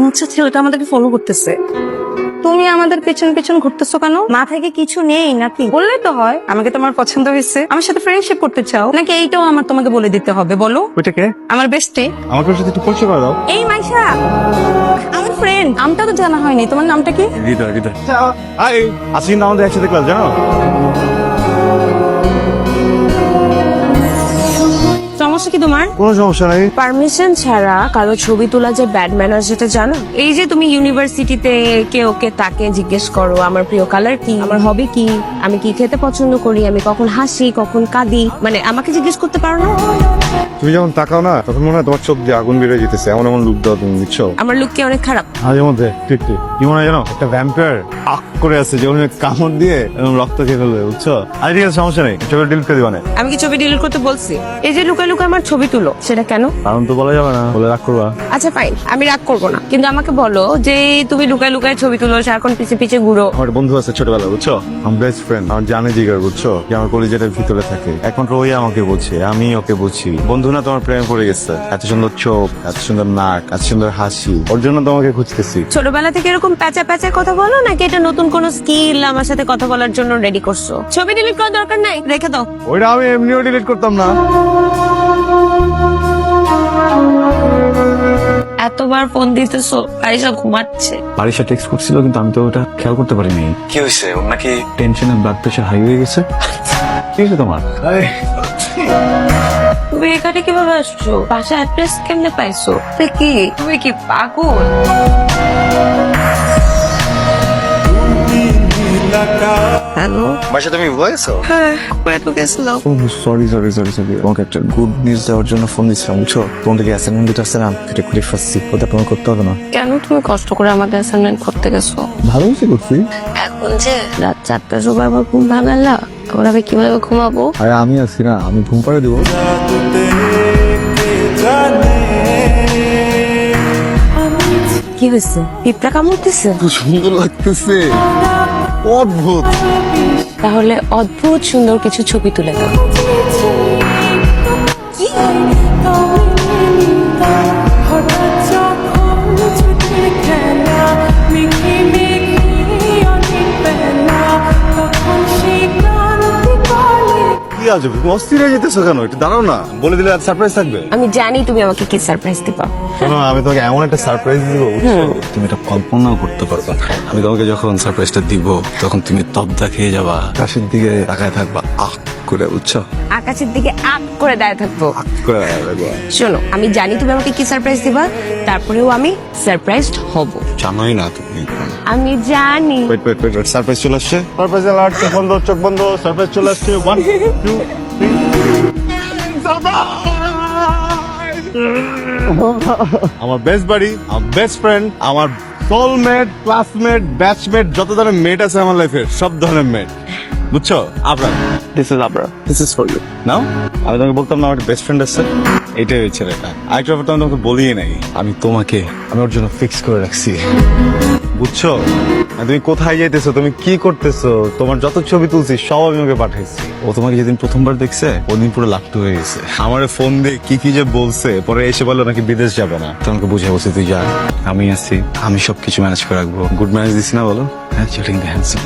মনে হচ্ছে ছেলেটা আমাদেরকে ফলো করতেছে। তুমি আমাদের পেছন পেছন ঘুরতেছো কেন? মাথায় কি কিছু নেই নাকি? বললে তো হয়। আমাকে তোমার পছন্দ হয়েছে। আমার সাথে ফ্রেন্ডশিপ করতে চাও? নাকি এইটাও আমার তোমাকে বলে দিতে হবে? বলো। ওইটা কে? আমার বেস্টে আমাকে সাথে একটু পরিচয় করে দাও। এই মাইশা। আমার ফ্রেন্ড নামটা তো জানা হয়নি। তোমার নামটা কি? হৃদয় হৃদয়। হাই আজকে আমাদের একসাথে ক্লাস জানো? কি তোমার? কোনো সমস্যা নাই। পারমিশন ছাড়া কারও ছবি তোলা যে ব্যাড ম্যানার সেটা জানো? এই যে তুমি ইউনিভার্সিটিতে কে ওকে তাকে জিজ্ঞেস করো আমার প্রিয় কালার কি? আমার হবি কি? আমি কি খেতে পছন্দ করি? আমি কখন হাসি কখন কাঁদি? মানে আমাকে জিজ্ঞেস করতে পারো না? তুমি যখন তাকাও না তখন মনে হয় তোমার চোখ দিয়ে আগুন বেরোয় যেতেছে। এমন এমন লুক দাও তুমি বুঝছ? আমার লুক কি অনেক খারাপ? মাঝে মধ্যে ঠিক ঠিক কি মনে হয় জানো? একটা ভ্যাম্পায়ার আক করে আছে যে উনি কামড় দিয়ে এরকম রক্ত খেয়ে ফেলবে বুঝছ? আর ঠিক আছে সমস্যা নেই ছবি ডিলিট করে দিবানে আমি কি ছবি ডিলিট করতে বলছি? এই যে লুকায় লুকায় আমার ছবি তুলো। সেটা কেন? কারণ তো বলা যাবে না বলে রাগ করবা। আচ্ছা ফাইন আমি রাগ করব না। কিন্তু আমাকে বলো যে তুমি লুকায় লুকায় ছবি তুলো সারাক্ষণ পিছে পিছে ঘুরো। আমার বন্ধু আছে ছোটবেলা বুঝছ? আমার বেস্ট ফ্রেন্ড আমার জানে জিগার বুঝছ? যে আমার কলেজের ভিতরে থাকে। একমাত্র ওই আমাকে বুঝছে আমি ওকে বুঝি। বন্ধু না তোমার প্রেমে পড়ে গেছে। এত সুন্দর চোখ এত সুন্দর নাক এত সুন্দর হাসি। ওর জন্য তোমাকে খুঁজতেছি। ছোটবেলা থেকে এরকম প্যাচা প্যাচা কথা বলো নাকি এটা নতুন কোন স্কিল আমার সাথে কথা বলার জন্য রেডি করছ? ছবি ডিলিট করার দরকার নাই রেখে দাও। ওইটা আমি এমনিও ডিলিট করতাম না। এতবার ফোন দিতেছো আইসা ঘুমাচ্ছে। বারিশা টেক্সট করছিল কিন্তু আমি তো ওটা খেয়াল করতে পারিনি। কি হয়েছে? ওর নাকি টেনশনে ব্লাড প্রেশার হাই হয়ে গেছে। কি হয়েছে তোমার? তুমি এখানে কীভাবে আসছো? বাসা অ্যাড্রেস কেমনে পাইছো? কি? তুমি কি পাগল? হ্যালো বাসা তুমি বলেছ হ্যাঁ তো গেছিলাম। সরি সরি সরি সরি তোমাকে একটা গুড নিউজ দেওয়ার জন্য ফোন দিচ্ছিলাম বুঝছ? তোমাদের যে অ্যাসাইনমেন্ট দিতে আসছে না এটা করে ফার্স্ট ওটা তোমার করতে হবে না। কেন তুমি কষ্ট করে আমাকে অ্যাসাইনমেন্ট করতে গেছো? ভালো হয়েছে করছি। এখন যে রাত চারটার সময় আবার ঘুম ভাঙালা এখন আমি কীভাবে ঘুমাবো? আরে আমি আছি না আমি ঘুম পাড়ে দেবো। কি হয়েছে? পিঁপড়া কামড়তেছে সুন্দর লাগতেছে। অদ্ভুত। তাহলে অদ্ভুত সুন্দর কিছু ছবি তুলে দাও। কি আছে অস্থির হয়ে যেতেছো কেন? একটু দাঁড়াও না বলে দিলে সারপ্রাইজ থাকবে? আমি জানি তুমি আমাকে কি সারপ্রাইজ দিবা। শোনো আমি তোমাকে এমন একটা সারপ্রাইজ দিব? তুমি এটা কল্পনাও করতে পারবে না। আমি তোমাকে যখন সারপ্রাইজটা দিব তখন তুমি তবদা খেয়ে যাবা কাশের দিকে তাকায় থাকবা আহ! করে বুঝছ? আকাশের দিকে আপ করে দাঁড়িয়ে থাকব। করে থাকবা। শোনো আমি জানি তুমি আমাকে কি সারপ্রাইজ দিবা তারপরেও আমি সারপ্রাইজড হব। জানোই না তুমি। আমি জানি। ওয়েট ওয়েট ওয়েট সারপ্রাইজ চলে আসছে? সারপ্রাইজ অ্যালার্ট চোখ বন্ধ চোখ বন্ধ সারপ্রাইজ চলে আসছে। ওয়ান টু আমার বেস্ট বাড়ি আমার বেস্ট ফ্রেন্ড আমার সোলমেট ক্লাসমেট ব্যাচমেট যত ধরনের মেট আছে আমার লাইফের সব ধরনের মেট বুঝছ? আপনার this is আবরা this is for you now আমি তোমাকে বলতাম না আমার বেস্ট ফ্রেন্ড আছে? এটাই ওই ছেলেটা আরেকটা ব্যাপার তো আমি তোমাকে বলিয়ে নাই। আমি তোমাকে আমি ওর জন্য ফিক্স করে রাখছি। বুঝছ? তুমি কোথায় যাইতেছো? তুমি কি করতেছো? তোমার যত ছবি তুলছি সব আমি ওকে পাঠাইছি। ও তোমাকে যেদিন প্রথমবার দেখছে ওদিন পুরো লাপটু হয়ে গেছে। আমার ফোন দিয়ে কি কি যে বলছে পরে এসে বলল নাকি বিদেশ যাবে না। তোমাকে বুঝে বলছি তুই যা আমি আছি আমি সবকিছু ম্যানেজ করে রাখব। গুড ম্যানেজ দিছি না বলো? হ্যাঁ চিটিং দ্য হ্যান্ডসাম